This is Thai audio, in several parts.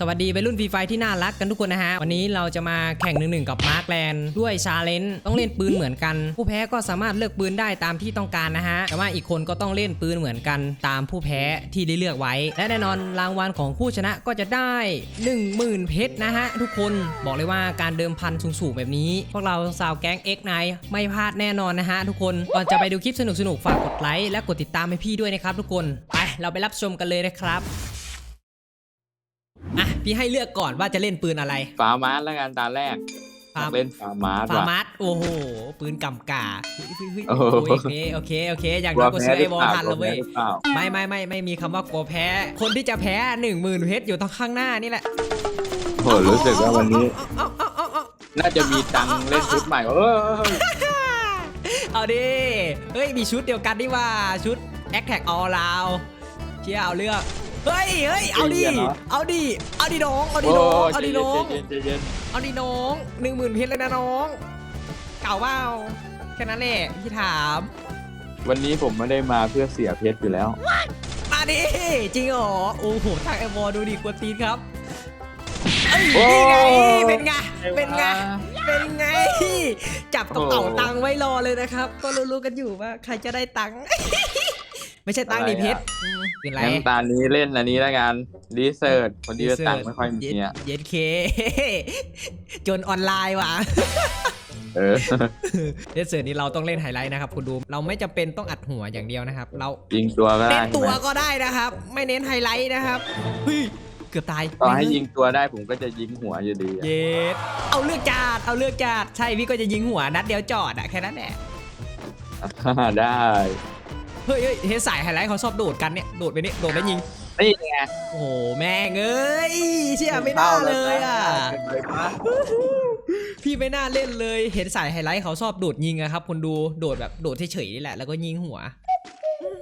สวัสดีวัยรุ่นฟรีไฟที่น่ารักกันทุกคนนะฮะ วันนี้เราจะมาแข่งหนึ่งหนึ่งกับมาร์คแลนด์ด้วยชาเลนจ์ต้องเล่นปืนเหมือนกัน ผู้แพ้ก็สามารถเลือกปืนได้ตามที่ต้องการนะฮะ แต่ว่าอีกคนก็ต้องเล่นปืนเหมือนกันตามผู้แพ้ที่ได้เลือกไว้ และแน่นอนรางวัลของผู้ชนะก็จะได้ 10,000 เพชรนะฮะ ทุกคนบอกเลยว่าการเดิมพันสูงๆแบบนี้ พวกเราสาวแก๊ง X9 ไม่พลาดแน่นอนนะฮะทุกคนก่อนจะไปดูคลิปสนุกๆฝากกดไลค์และกดติดตามให้พี่ด้วยนะครับทุกคนไปเราไปรับชมกันเลยนะครับ พี่ให้เลือกก่อนว่าจะเล่นปืนอะไรฟาร์มาสแล้วกันตาแรกฟาร์มอยกเล่นฟาร์มาสฟาว่ะร์มัสโอ้โห ปืนกำกาเฮ้ยเฮ้ยเฮ้ยโอ้โห โอเคโอเคโอเคอย่างกลัน้วอยก็แพ้ซื้อหรืไอ้อบอเปลล่าทันกลัแล้ววเว้ยแพ้หรือเปล่าไม่ไม่ไม่ไม่มีคำว่ากลัวแพ้ คนที่จะแพ้หนึ่งหมื่นเพชรอยู่ตรงข้างหน้านี่แหละโหรู้สึกว่าวันนี้ เอาเอาเอาเอาน่าจะมีตังค์เล่นชุดใหม่เออเอาดิเฮ้ยมีชุดเดียวกันดีว่าชุด a c t a c All Round เชี่ยเอาเลือก เฮ้ยเฮ้ยเอาดิ เอาดิ เอาดิน้อง เอาดิโอ้น้องใจเอาดิเย็นน้องใจเย็นใจเย็นเอาดิน้องหนึ่งหมื่นเพชรเลยนะน้อง เก่าเปล่าแค่นั้นแหละพี่ถามวันนี้ผมไม่ได้มาเพื่อเสียเพชรอยู่แล้ว มาดิจริงเหรอ โอ้โหทางไอวอลดูดิกวนตีนครับเอ้ยโอ้นี่ไง เป็นไง เป็นไงไอ้วะเป็นไง จับกระเป๋าตังค์ไว้รอเลยนะครับ ก็รู้ๆกันอยู่ว่าใครจะได้ตังค์ ไม่ใช่ตังค์ดิเพชรอืมเป็นไรงั้นตานี้เล่นอันนี้แล้วกันรีเสิร์ชคนดีตังค์ไม่ค่อยมีอะเย็ดเค จนออนไลน์ว่ะเออเดสเซอร์นี้เราต้องเล่นไฮไลท์นะครับคุณดูเราไม่จำเป็นต้องอัดหัวอย่างเดียวนะครับ เรายิงตัวก็เน้ได้นใช่ตัวไหมก็ได้นะครับ ไม่เน้นไฮไลท์นะครับเฮ้ยเกือบตายต่อให้ยิงตัวได้ผมก็จะยิงหัวอยู่ดีอะเย็ดเอาเลือกจาดเอาเลือกจาดใช่พี่ก็จะยิงหัวนัดเดียวจอดอะแค่นั้นแหละได้ เฮ้ยเฮ้ยเฮดสายไฮไลท์เขาชอบโดดกันเนี่ย โดดไปนี่ โดดแล้วยิง นี่ไงโอ้โห แม่งเอ้ย เชื่อไม่น่าเลยอะเป็นไรปะพี่ไม่น่าเล่นเลย เห็นสายไฮไลท์เขาชอบโดดยิงอะครับคนดู โดดแบบโดดเฉยๆนี่แหละ แล้วก็ยิงหัว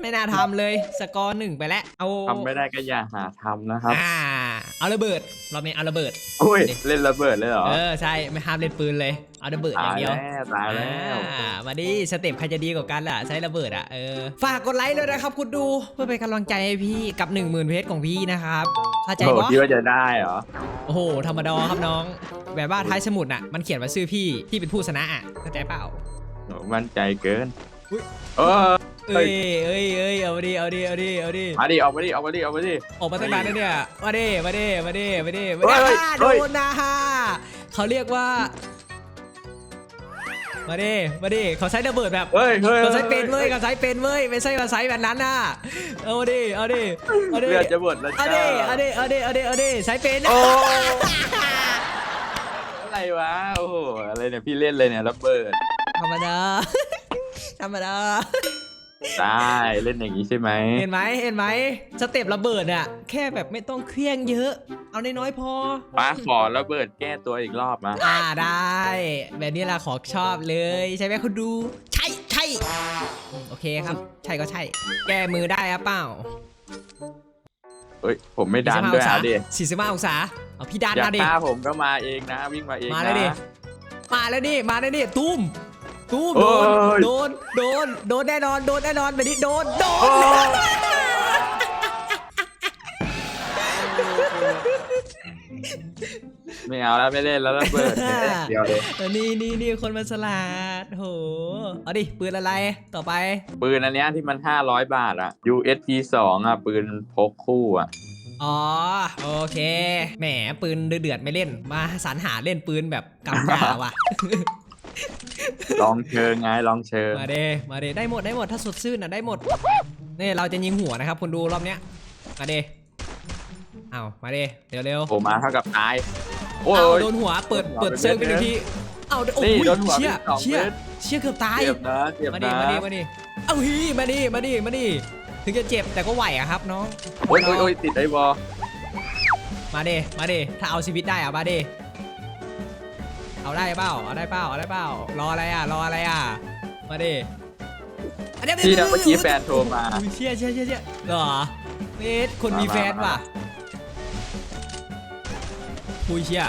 ไม่น่าทำเลย สกอร์หนึ่งไปแล้ว เอา ทำไม่ได้ก็อย่าหาทำนะครับ อ่า เอาระเบิด รอบนี้เอาระเบิด อุ้ยเล่นระเบิดเลยเหรอ เออใช่ไม่ห้ามเล่นปืนเลย เอาระเบิดอตาย่างยเดียวแล้วตายแล้วอ่ามาดิสเต็ปใครจะดีกว่ากันล่ะใช้ระเบิดอะเออฝากกดไลค์ด้วยนะครับคุณดูเพื่อเป็นกำลังใจให้พี่กับ 1 0,000เพชรของพี่นะครับเข้าใจโอ้โหปะคิดว่าจะได้เหรอ โอ้โหธรรมดาครับน้อง แบบว่าท้ายสมุดอะมันเขียนว่าชื่อพี่ที่เป็นผู้ชนะอะเข้าใจเปล่าโหมั่นใจเกินอุ๊ยเออ เฮ้เอ้ยยเอ้ยเอ้ยเอาดิเอาดิเอาดิเอาดิมาดิออกมาดิออกมาดิออกมาดิ ออกมาตั้งนานแล้วเนี่ยมาดิมาดิมาดิมาดิมาเฮ้ดิยอ่าเฮ้โดยนนะฮะเขาเรียกว่า มาดิมาดิเขาใช้ระเบิดแบบ เฮ้ยเฮ้ยเขาใช้เป็นเว้ยเขาใช้เป็นเว้ยไม่ใช่มาใช้แบบนั้นน่ะเอาดิเอาดิเอาดิเลือดจะหมดแล้วเอาจ้าดิเอาดิเอาดิเอาดิเอาดิใช้เป็นโอ้อะไรวะโอ้โหอะไรเนี่ยพี่เล่นเลยเนี่ยระเบิดธรรมดาธรรมดา ได้เล่นอย่างนี้ใช่ไหมเห็นไหมเห็นไหมสเต็ประเบิดอะแค่แบบไม่ต้องเครื่องเยอะ เอาน้อยๆพอป้าขอระเบิดแก้ตัวอีกรอบมาอ่าได้ แบบนี้แหละขอชอบเลยใช่ไหมคุณดู ใช่ใช่อืมโอเคครับ ใช่ก็ใช่ แก้มือได้อะเปล่าเฮ้ยผมไม่ดันด้วยอะดิสี่สิบห้าองศาเอาพี่ดันอยากมาดิฆ่าผมก็มาเองนะวิ่งมาเองมานะเลยดิมาแล้วดิมาแล้วดิตุ้ม ตุ้มโอ้โดนยโดน โดน โดนแน่นอน โดนแน่นอนแบบนี้โดน โดโอ้นไม่เอาแล้วไม่เล่นแล้วระเบิดแค่เดียวเลยเออนี่นี่นี่คนมันสลัดโห เอาดิ ปืนอะไร ต่อไป ปืนอันเนี้ยที่มัน 500 บาทอะ USP 2อะปืนพกคู่อะอ๋อ โอเค แหม ปืนเดือดๆไม่เล่น มาสรรหาเล่นปืนแบบกำกาว่ะ ลองเชิงไงลองเชิงมาเดมาเดได้หมดได้หมดถ้าสดชื่นอะได้หมดนี่เราจะยิงหัวนะครับคุณดูรอบเนี้ยมาเดเอามาเดเร็วเร็วโผล่มาเท่ากับตายโอ้เอายโดนหัวเปิดโดนหัวเปิดไปเซิร์ฟไปเม็หดนึ่งทีเอาโอ้นี่ยโดนหัวเชี่ยไปสองเชี่ยเม็ดเชี่ยเกือบตายเจ็บนะเจ็บมาดินะมาดิมาดิเอาฮีมาดิมาดิมาดิถึงจะเจ็บแต่ก็ไหวอะครับน้องโอ้ยโอ้ยโอ้ยติดไอ้บอลมาดิมาดิถ้าเอาชีวิตได้อะมาดิ เอาได้เปล่าเอาได้เปล่าเอาได้เปล่ารออะไรอะรออะไรอะมาดิอันนี้ที่นะเมื่อกี้แฟนโทรมาอุ๊ยเชี่ยเชี่ยเชี่ยเชี่ยเหรอเมสคนมีมาแฟนมาว่ะคุยเชี่ย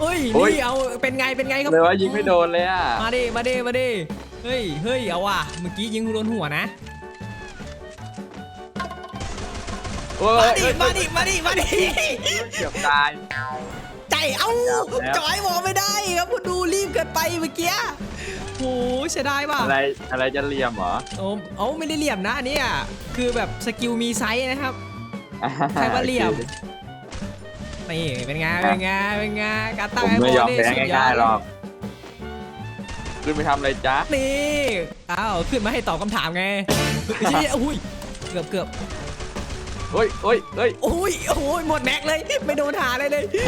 เฮ้ยโอ้ยนี่เอาเป็นไงเป็นไงครับเลยว่ายิงไม่โดนเลยอะมาดิมาดิมาดิเฮ้ยเฮ้ยเอาว่ะเมื่อกี้ยิงโดนหัวนะโอ้มายดิมาดิมาดิมาดิเกือบตายใจ เอ้าแล้วจอยมองไม่ได้ครับคุณดูรีบเกินไปเมื่อกี้โอ้เสียดายว่ะอะไรอะไรจะเหลี่ยมเหรอโอ้โอ้ไม่ได้เหลี่ยมนะอันเนี้ยคือแบบสกิลมีไซส์นะครับใครว่าเหลี่ยมนี่เป็นไงเป็นไงเป็นไงการตั้งผมไอ้ไม่โบยอมนี่แพ้สุดยอง่ายดๆหรอกขึ้นไปทำอะไรจ๊ะนี่อ้าวขึ้นมาให้ตอบคำถามไงเฮ้ยอุ้ยเกือบเกือบเฮ้ยเฮ้ยเฮ้ยโอ้ยโอ้ยหมดแม็กเลย ไม่โดนหาเลยเลยเอ้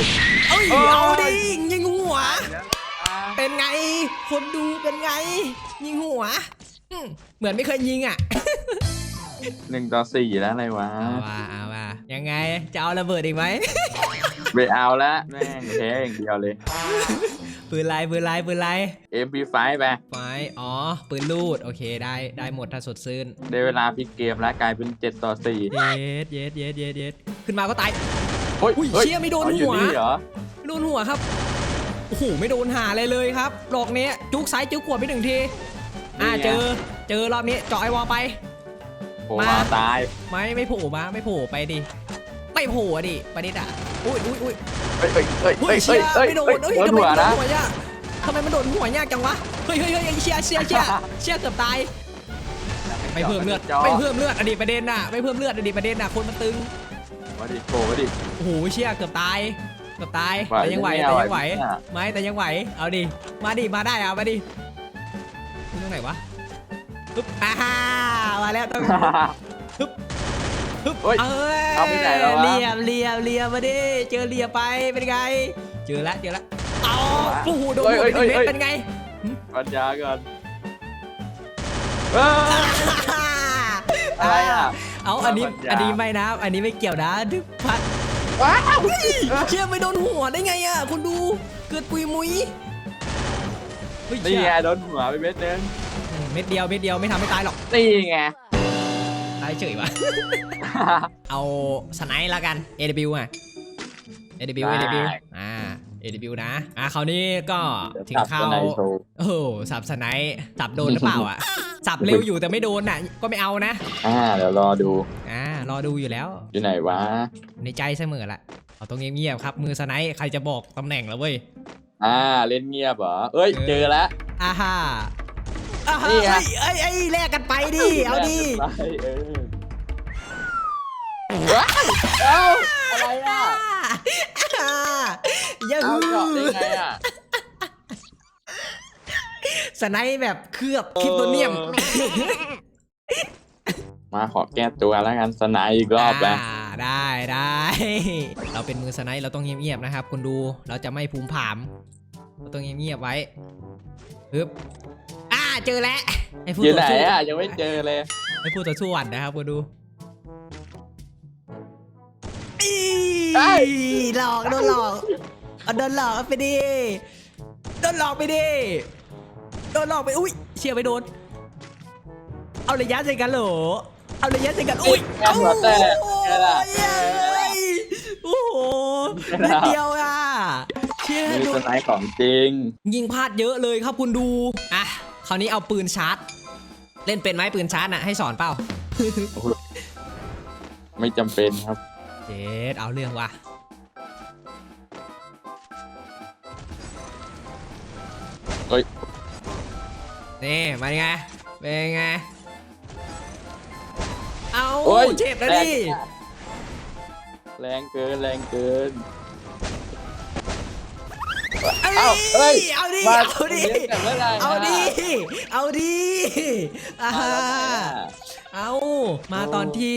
ยโอ้ยเอาดิยิงหัว เป็นไง คนดูเป็นไง ยิงหัวอืมเหมือนไม่เคยยิงอะ หนึ่งต่อสี่แล้วอะไรวะเอาว่าเอาว่ายังไงจะเอาระเบิดอีกไหม ไปเอาละแม่งแพ้อย่างเดียวเลย ปืนไรปืนไรปืนไร MP5 ไปไม้อ๋อ ปืนลูด โอเค ได้ ได้หมดถ้าสดชื่น ได้เวลาพลิกเกมแล้วกลายเป็น7ต่อ4เย็ดเย็ดเย็ดเย็ดเย็ดขึ้นมาก็ตาย เฮ้ยอุ้ยฮ้เชี่ยไม่โดนอาอยู่หัวนี่เหรอไม่ โดนหัวครับโอ้โหไม่โดนหาเลยเลยครับดอกนี้จุกซ้ายจุกขวาไปหนึ่งทีอ่านี่ไงเจอเจอรอบนี้เจาะไอวอลไปโผล่มามาตายไม่ไม่โผล่มาไม่โผล่ไปดิไม่โผล่อะดิประเด็นอะอุ้ยอุ้ยอุ้ยเฮ้ยเฮ้ยเฮ้ยเฮ้เฮ้ยยเชี่ยเฮ้ยไม่โดนเฮ้ยเฮ้ยโดนทำไมหัวมันโดนะนหัวยากทำไมมันโดนหัวยากจังวะเฮ้ยเฮ้ยเฮ้ยเชี่ยเชี่ยเชี่ยเชี่ยเกือบตายไม่เพิ่มเลือดจอไม่เพิ่มเลือดอดีตประเด็นน่ะไม่เพิ่มเลือดอดีตประเด็นน่ะคนมันตึงมาดิโผล่มาดิโอ้โหเชี่ยเกือบตายเกือบตายไหวแต่ยังไหวไม่แต่เอายังไหวไหวเนี่ย ไม่แต่ยังไหว เอาดิมาดิมาได้เอามาดิคุณตรงไหนวะปึ๊บอ่าฮ่ามาแล้วต้อง ปึ๊บเฮ้ยเอ้ยเอาไปไหนแล้ววะ เรียบเรียบเรียบมาดิ เจอเรียบไป เป็นไง เจอละเจอละเอาโอ้โหโดนเฮ้ยหัวไปหนึ่งเฮ้เม็ยดเป็นไง ปัญญาก่อนเอ้ยอะไรอะ เอาอันนี้ปัญญาอันนี้ไม่นะ อันนี้ไม่เกี่ยวนะดึกพัด ว้าวเชื่อไม่โดนหัวได้ไงอะคุณดูเกิดปุยมุยเฮ้ยนี่เชี่ไงยโดนหัวไปเม็ดนึงอืมเม็ดเดียวเม็ดเดียวไม่ทำให้ตายหรอกนี่ไง ตายเฉยวะ เอาสไนป์ละกัน AW อะ AW ได้ AW อ่า AW นะ อ่าคราวนี้ก็ถึงจับเข้าตัวไหนโชว์โอ้โหสับสไนป์สับโดนหรือเปล่าอะ สับเร็วอยู่แต่ไม่โดนอะ ก็ไม่เอานะ อ่าเดี๋ยวรอดู อ่า รอดูอยู่แล้ว อยู่ไหนวะ ในใจเสมอละเอาตรงเงียบๆครับ มือสไนป์ใครจะบอกตำแหน่งแล้วเว้ย อ่า เล่นเงียบเหรอ เอ้ยเออเจอแล้วอ่าฮ่าอ่าฮ่านี่ไงเอ้ยเอ้ยเอ้ยแลกกันไปดิ เอาดิไปเออว้าวเอ้าอะไรอะอ่าอย่าเอาฮืเจาะได้อไงอะสไนป์แบบเคลือบคริปโตเนียม มาขอแก้ตัวแล้วกันสไนด์อีกรอบแล้วาได้ได้ เราเป็นมือสไนป์เราต้องเงียบๆนะครับ คุณดูเราจะไม่ภูมิผาม เราต้องเงียบๆไว้ปึ๊บอ่าเจอแล้วไอ้ผู้อยู่ต่ไหนสู้อะยังไม่เจอเลย ไอ้ผู้ต่อสู้หวั่นนะครับคุณดูอีเอ้ย หลอกโดนหลอกเอาโดนหลอกไปดิโดนหลอกไปดิโดนหลอกไปอุ้ยเชี่ยไปโดน เอาระยะใส่กันเหรอ เอาระยะใส่กันอุ้ยแก้หัวแตกโอ้แค่ละยเอ้ยโอ้โหนิดเดียวอะเชี่ยมีดูสไนด์ของจริง ยิงพลาดเยอะเลยครับคุณดูอะคราวนี้เอาปืนชาร์จ เล่นเป็นไหมปืนชาร์จน่ะให้สอนเปล่าไม่จำเป็นครับเจ็ดเอาเรื่องว่ะเฮ้ยนี่มาไงเป็นไง เอาโอ้ย เจ็บแล้วแรงดิแรงเกินแรงเกินเอ้ยเอ้าเอ้ยเอาดิมาเอาดิเล่นแต่เมื่อไหร่เอาดิะเอาดิอ่ามาแล้วไหนอะเอามาตอนที่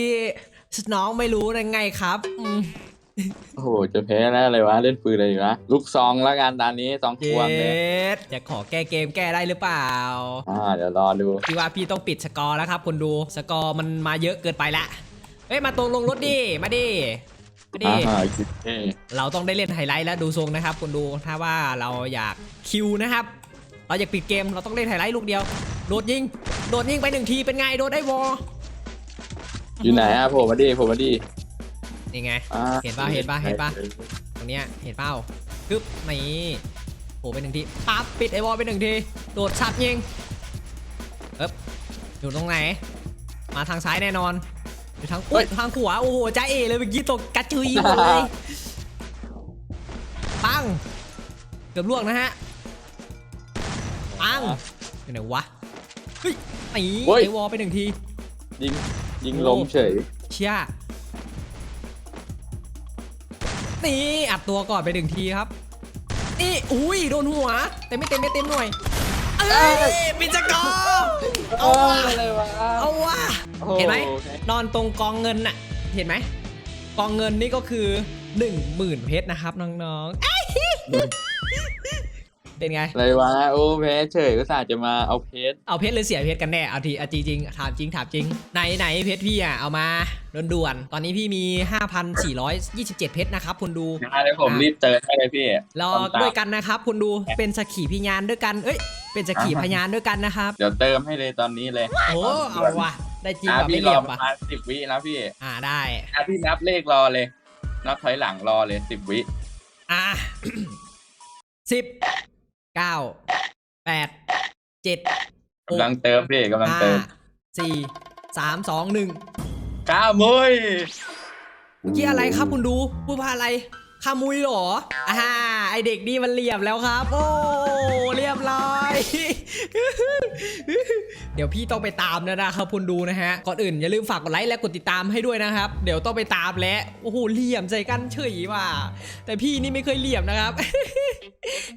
น้องไม่รู้ยังไงครับอืม โอ้โห จะแพ้แล้วอะไรวะ เล่นปืนอะไรอยู่นะลูกซองแล้วกันตอนนี้ซองเจควงเลยดจะขอแก้เกมแก้ได้หรือเปล่าอ่า เดี๋ยวรอดู พี่ว่าพี่ต้องปิดสกอร์แล้วครับคนดูสกอร์มันมาเยอะเกินไปละเฮ้ยมาตรงลงรถดิมาดิมาดิ อ่าโอเคเราต้องได้เล่นไฮไลท์แล้วดูทรงนะครับคนดูถ้าว่าเราอยากคิวนะครับ เราอยากปิดเกมเราต้องเล่นไฮไลท์ลูกเดียว โดดยิง โดดยิงไปหนึ่งทีเป็นไงโดดได้วออยู่ไหนอะผมมาดิผมมาดิ นี่ไง อ่าเห็นปะเห็นปะเห็นปะตรงเนี้ยเห็นเป้าปึ๊บนี่โผล่ไปหนึ่งทีปั๊บปิดไอวอลไปหนึ่งทีโดดชัดยิงเอ๊บอยู่ตรงไหน มาทางซ้ายแน่นอนอยู่ทางโอ้ยทางขวาโอ้โหจ้าเอเลยเมื่อกี้ตกกระจุยหมดเลยปังเกือบล่วงนะฮะปังอยู่ไหนวะเฮ้ยไอ้เฮ้ย ไอวอลไปหนึ่งที ยิงยิงล้มเฉย เชี่ย นี่อัดตัวก่อนไปหนึ่งทีครับนี่อุ้ยโดนหัวแต่ไม่เต็มไม่เต็มหน่อยเอ้ยปิจกอเอาวะอะไรวะเอาวะเห็นไหมนอนตรงกองเงินน่ะ เห็นไหมกองเงินนี่ก็คือ 1 0,000เพชรนะครับน้องๆ เอ้ยเป็นไง อะไรวะโอ้แพ้เฉยก็สาจะมาเอาเพชรเอาเพชรหรือเสียเพชรกันแน่ เอาทีเอาจริงๆถามจริงถามจริง ไหนไหนเพชรพี่อะ เอามาด่วนๆ ตอนนี้พี่มี 5,427 เพชรนะครับคุณดู นะเดี๋ยวผมรีบเติมให้เลยพี่รอตามตามด้วยกันนะครับคุณดู เป็นสกขีพยานด้วยกัน เอ้ย เป็นสกขีพยานด้วยกันนะครับ เดี๋ยวเติมให้เลยตอนนี้เลยโอ้เอาว่ะ ได้จริงอะแบบพี่ไม่รเหลี่อยมประป่ะมาณสิบวินะพี่อ่าได้ อะพี่นับเลขรอเลยนับถอยหลังรอเลยสิบวิอะ สิบ เก้าแปดเจ็ดหกำลังเติมพี่กำลังห้าเติมสี่สามสองหนึ่งเก้ามุยเมื่อกี้อะไรครับคุณดูพูดว่าอะไรขมุยเหรออ่าไอเด็กนี่มันเหลี่ยมแล้วครับ โอ้เรียบร้อย เดี๋ยวพี่ต้องไปตามแล้วนะครับคุณดูนะฮะก่อนอื่นอย่าลืมฝากกดไลค์และกดติดตามให้ด้วยนะครับ เดี๋ยวต้องไปตามแล้วโอ้โหเหลี่ยมใจกันเฉยว่ะแต่พี่นี่ไม่เคยเหลี่ยมนะครับ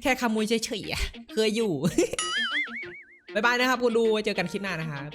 แค่ขโมยเฉยๆอะเคยอยู่บ๊ายบายนะครับคุณดูไว้เจอกันคลิปหน้านะครับ